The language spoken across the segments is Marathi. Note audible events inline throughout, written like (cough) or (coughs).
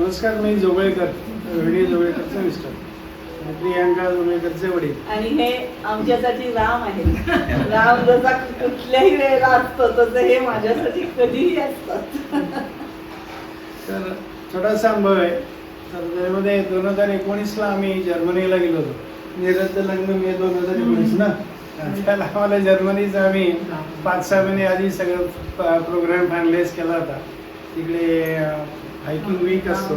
नमस्कार मी जोगळेकर रोहिणी जोगळेकरचे मिस्टर. प्रियांका जोगळेकरचे वडील. आणि हे आमच्यासाठी राम आहे. राम जसा कुठल्याही वेळेला असतो तसं हे माझ्यासाठी कधीही असतात. तर छोटासा अनुभव आहे. तर त्यामध्ये दोन हजार एकोणीसला आम्ही जर्मनीला गेलो होतो. नीरजचं लग्न मे दोन हजार एकोणीस ना? त्याला आम्हाला जर्मनीचा आम्ही पाच सहा महिने आधी सगळं प्रोग्राम फायनलाइज केला होता. तिकडे हायकिंग वीक असतो.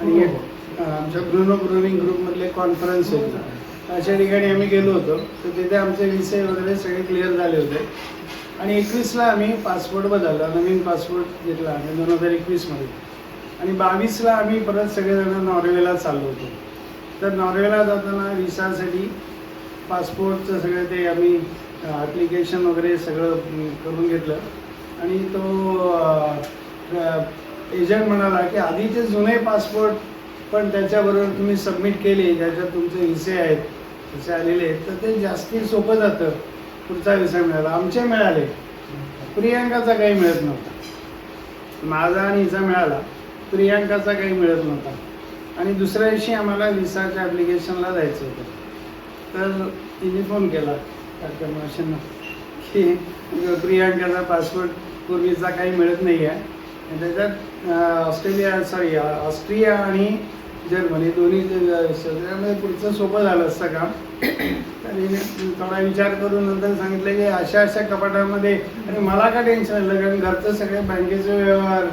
आणि अ, आमच्या ब्रुनो ब्रुनिंग ग्रुपमधले कॉन्फरन्स होते अशा ठिकाणी आम्ही गेलो होतो. तर तिथे आमचे विषय वगैरे सगळे क्लिअर झाले होते. आणि एकवीसला आम्ही पासपोर्ट बदलला नवीन पासपोर्ट घेतला आम्ही दोन हजार एकवीसमध्ये. आणि बावीसला आम्ही परत सगळेजण नॉर्वेला चाललो होतो. तर नॉर्वेला जाताना विसासाठी पासपोर्टचं सगळं ते आम्ही ॲप्लिकेशन वगैरे सगळं करून घेतलं. आणि तो एजंट म्हणाला की आधीचे जुने पासपोर्ट पण त्याच्याबरोबर तुम्ही सबमिट केले ज्याच्यात तुमचे हिस्से आहेत हिस्से आलेले आहेत तर ते जास्ती सोपं जातं. पुढचा विषय मिळाला. आमचे मिळाले. प्रियांकाचा काही मिळत नव्हता. माझा आणि हिचा मिळाला. प्रियांकाचा काही मिळत नव्हता. आणि दुसऱ्या दिवशी आम्हाला विसाच्या ॲप्लिकेशनला जायचं होतं. तर तिने फोन केला. कार्यक्रमाशांना की प्रियांकाचा पासपोर्ट पूर्वीचा काही मिळत नाही आहे त्याच्यात ऑस्ट्रेलिया सॉरी ऑस्ट्रिया आणि जर्मनी दोन्ही. त्यामुळे पुढचं सोपं झालं असतं काम. (coughs) हिने थोडा विचार करून नंतर सांगितलं की अशा अशा कपाटामध्ये आणि मला काय टेन्शन आलं? कारण घरचं सगळे बँकेचे व्यवहार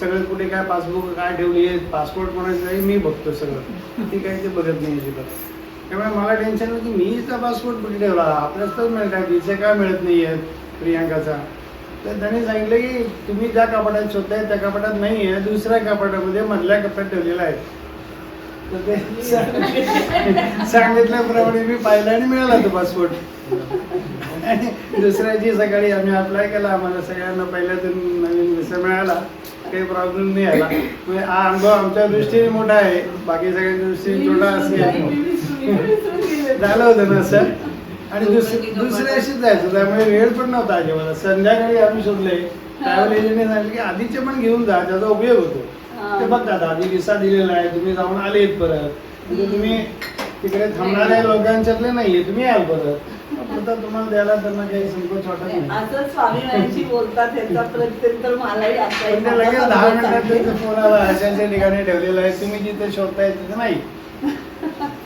सगळं कुठे काय पासबुक काय ठेवली आहे पासपोर्ट कोणाचं आहे मी बघतो सगळं. ती काही ते बघत नाही अजिबात. त्यामुळे मला टेन्शन होतं की मी तर पासपोर्ट कुठे ठेवला? आपल्याच तर मिळत आहे तिचे काय मिळत नाही आहेत प्रियांकाचा? तर त्यांनी सांगितलं की तुम्ही ज्या कपाटात शोधताय त्या कपाटात नाही आहे दुसऱ्या कपाटामध्ये मधल्या कपाटात ठेवलेला आहे तर ते सांगितल्याप्रमाणे मी पाहिला आणि मिळाला तो पासपोर्ट आणि दुसऱ्याची सकाळी आम्ही अप्लाय केला आम्हाला सगळ्यांना पहिल्यातून नवीन विसा मिळाला. काही प्रॉब्लेम नाही आला. म्हणजे हा अनुभव आमच्या दृष्टीने मोठा आहे. बाकी सगळ्यांच्या दृष्टीने छोटा असेल. झालं होतं ना सर आणि दुसऱ्या दुसऱ्या अशीच जायचं त्यामुळे वेळ पण नव्हता अजिबात. संध्याकाळी आम्ही शोधले. ट्रॅव्हल एजंटने सांगितलं की आधीचे पण घेऊन जा त्याचा उपयोग होतो. ते बघतात आधी विसा दिलेला आहे तुम्ही जाऊन आलेत परत. म्हणजे तुम्ही तिकडे थांबणाऱ्या लोकांच्यातले नाहीये तुम्ही याल परत. तुम्हाला द्यायला त्यांना काही संकोच वाटत नाही असं स्वामीनारायणशी बोलतात ह्याचा प्रत्यंतर मलाही पण ते लगेच दहा मिनिटात त्यांचा फोन आला ठिकाणी ठेवलेला आहे तुम्ही जिथे शोधताय तिथे नाही. (laughs)